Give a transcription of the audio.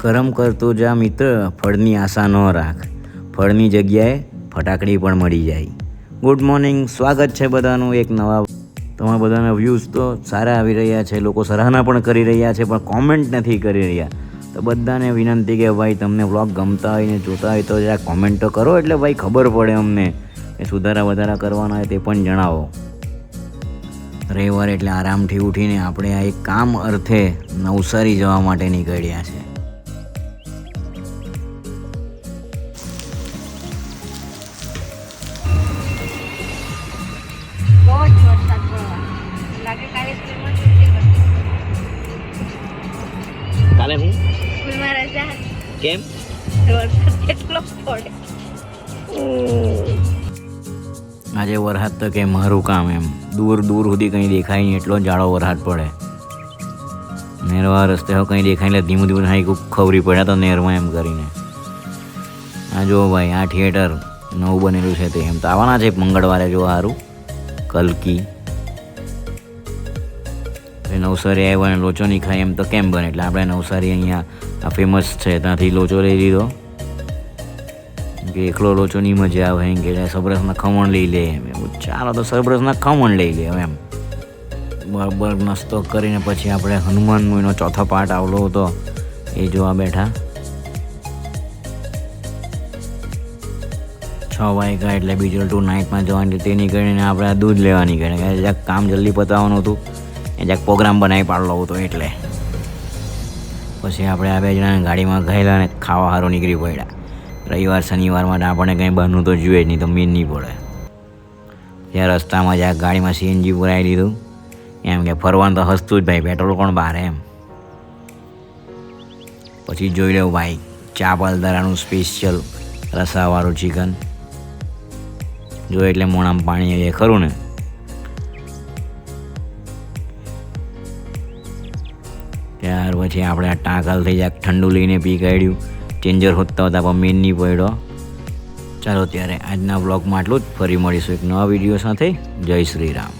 કરમ કરતો જા મિત્ર, ફળની આશા ન રાખ. ફળની જગ્યાએ ફટાકડી પણ મળી જાય. ગુડ મોર્નિંગ સ્વાગત છે બધાનું એક નવા તમારા બધાના વ્યૂઝ તો સારા આવી રહ્યા છે, લોકો સરાહના પણ કરી રહ્યા છે, પણ કોમેન્ટ નથી કરી રહ્યા. તો બધાને વિનંતી કે ભાઈ, તમને વ્લોગ ગમતા હોય ને જોતા હોય તો જરા કોમેન્ટ કરો, એટલે ભાઈ ખબર પડે અમને. એ સુધારા વધારા કરવાના હોય તે પણ જણાવો. રવિવાર એટલે આરામથી ઉઠીને આપણે આ એક કામ અર્થે નવસારી જવા માટે નીકળ્યા છે. કાલે હું? સ્કૂલમાં રજા. કેમ? વરસાદ કેટલો પડે. આજે વરસાદ તો કે મારું કામ એમ. દૂર દૂર સુધી કંઈ દેખાય નહીં એટલો જાડો વરસાદ પડે. નેરવા રસ્તે હો કંઈ દેખાય એટલે ધીમું ધીમું થાય ખવરી પડ્યા તો નેરમાં એમ કરીને. આ જો ભાઈ આ થિયેટર નવું બનેલું છે તે એમ. તો આવવાના છે મંગળવારે જોવા સારું. કલકી. નવસારી આવ્યો અને લોચો નહીં ખાય એમ તો કેમ બને? એટલે આપણે નવસારી અહીંયા આ ફેમસ છે, ત્યાંથી લોચો લઈ લીધો. કે એકલો લોચો નહીં મજા આવે, એમ કે સબરસના ખમણ લઈ લે એમ. ચાલો તો સબરસના ખમણ લઈ લે એમ. બરાબર નાસ્તો કરીને પછી આપણે હનુમાનનો એનો ચોથો પાર્ટ આવલો હતો. એ જોવા બેઠા. છ વાગ્યા એટલે બીજું ટુ નાઇટમાં જવાની, તે નીકળીને આપણે દૂધ લેવા નીકળ્યા કે કામ જલ્દી પતાવવાનું હતું. એ જ્યાંક પ્રોગ્રામ બનાવી પાડલો હતો એટલે. પછી આપણે આ બે જણા ગાડીમાં ગયેલા અને ખાવા સારું નીકળી પડ્યા. રવિવાર શનિવાર માટે આપણને કંઈ બહારનું તો જોઈએ જ નહીં, તો મીન નહીં પડે. ત્યાં રસ્તામાં જ્યાં ગાડીમાં સીએનજી પુરાવી દીધું એમ કે ફરવાનું તો હસતું જ ભાઈ, પેટ્રોલ કોણ બહાર એમ. પછી જોઈ લેવું ભાઈ ચા દરાનું સ્પેશિયલ રસાવાળું ચિકન જો એટલે મોણામાં પાણી એ ખરું ને? ત્યાર પછી આપણે આ ટાંકલ થઈ જાય ઠંડુ લઈને પી કાઢ્યું. ચેન્જર હોતા હોતા પણ મેન નહીં પડ્યો. ચાલો ત્યારે આજના બ્લોગમાં આટલું જ. ફરી મળીશું એક નવા વીડિયો સાથે. જય શ્રી રામ.